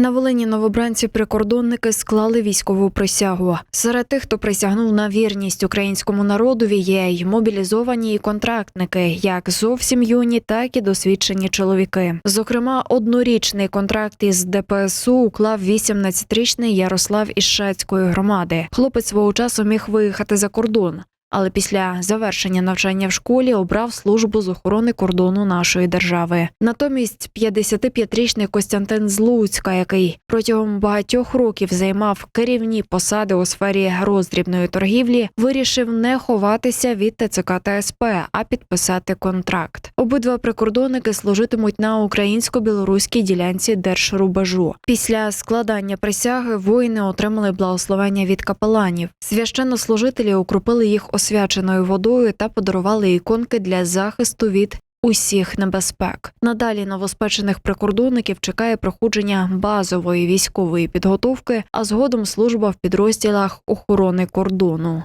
На Волині новобранці прикордонники склали військову присягу. Серед тих, хто присягнув на вірність українському народові, є й мобілізовані і контрактники, як зовсім юні, так і досвідчені чоловіки. Зокрема, однорічний контракт із ДПСУ уклав 18-річний Ярослав із Шацької громади. Хлопець свого часу міг виїхати за кордон. Але після завершення навчання в школі обрав службу з охорони кордону нашої держави. Натомість 55-річний Костянтин з Луцька, який протягом багатьох років займав керівні посади у сфері роздрібної торгівлі, вирішив не ховатися від ТЦК та СП, а підписати контракт. Обидва прикордонники служитимуть на українсько-білоруській ділянці держрубежу. Після складання присяги воїни отримали благословення від капеланів. Священнослужителі укропили їх освяченою водою та подарували іконки для захисту від усіх небезпек. Надалі новоспечених прикордонників чекає проходження базової військової підготовки, а згодом служба в підрозділах охорони кордону.